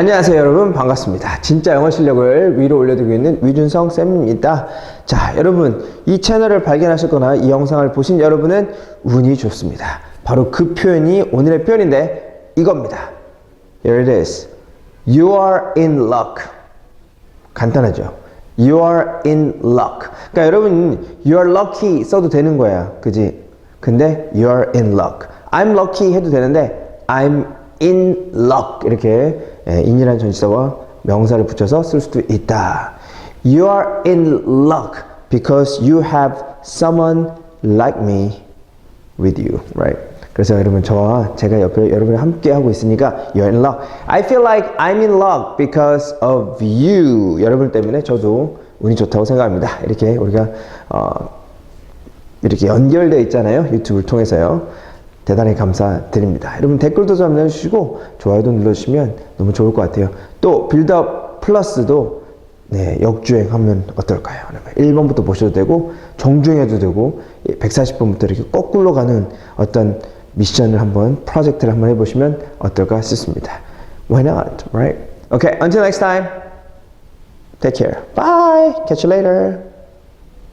안녕하세요 여러분. 반갑습니다. 진짜 영어 실력을 위로 올려드리고 있는 위준성 쌤입니다. 자 여러분 이 채널을 발견하셨거나 이 영상을 보신 여러분은 운이 좋습니다. 바로 그 표현이 오늘의 표현인데 이겁니다. Here it is. You are in luck. 간단하죠? You are in luck. 그러니까 여러분 You are lucky 써도 되는 거야. 그지? 근데 You are in luck. I'm lucky 해도 되는데 I'm in luck. 이렇게 예, in이라는 전치사와 명사를 붙여서 쓸 수도 있다. You are in luck because you have someone like me with you, right? 그래서 여러분 저와 제가 옆에 여러분이 함께 하고 있으니까 you're in luck. I feel like I'm in luck because of you. 여러분 때문에 저도 운이 좋다고 생각합니다. 이렇게 우리가 어, 이렇게 연결되어 있잖아요. 유튜브를 통해서요. 대단히 감사드립니다. 여러분 댓글도 좀 남겨주시고 좋아요도 눌러주시면 너무 좋을 것 같아요. 또 빌드업 플러스도 네, 역주행하면 어떨까요? 1번부터 보셔도 되고 정주행해도 되고 140번부터 이렇게 거꾸로 가는 어떤 미션을 한번 프로젝트를 한번 해보시면 어떨까 싶습니다. Why not, right? Okay, until next time. Take care. Bye. Catch you later.